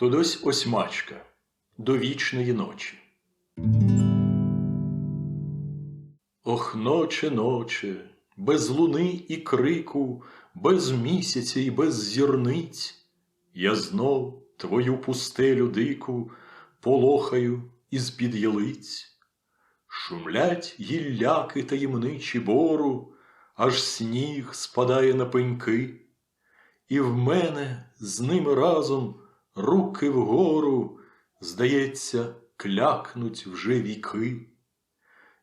Тут ось осьмачка до вічної ночі. Ох, ноче, ноче, без луни і крику, без місяця і без зірниць, я знов твою пустелю дику полохаю із-під ялиць. Шумлять гілляки таємничі бору, аж сніг спадає на пеньки, і в мене з ними разом руки вгору, здається, клякнуть вже віки.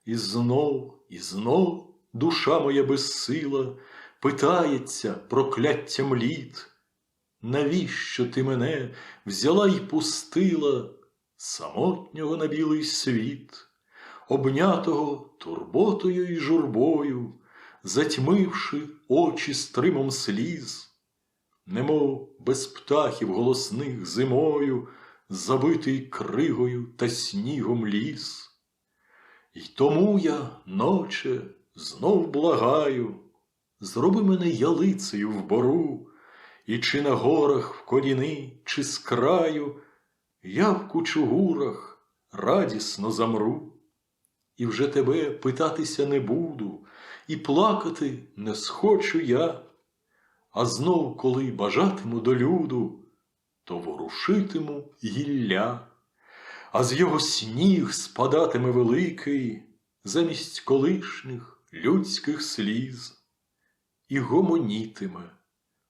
І знов, і знов душа моя безсила питається прокляттям літ. Навіщо ти мене взяла й пустила самотнього на білий світ, обнятого турботою й журбою, затьмивши очі стримом сліз, немов без птахів голосних зимою, забитий кригою та снігом ліс. І тому я, ноче, знов благаю, зроби мене ялицею в бору, і чи на горах в коліни, чи з краю, я в кучугурах радісно замру, і вже тебе питатися не буду, і плакати не схочу я, а знов, коли бажатиму до люду, то ворушитиму гілля а з його сніг спадатиме великий замість колишніх людських сліз, і гомонітиме,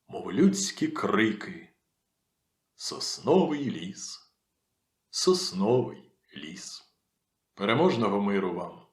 мов людські крики. Сосновий ліс, сосновий ліс. Переможного миру вам!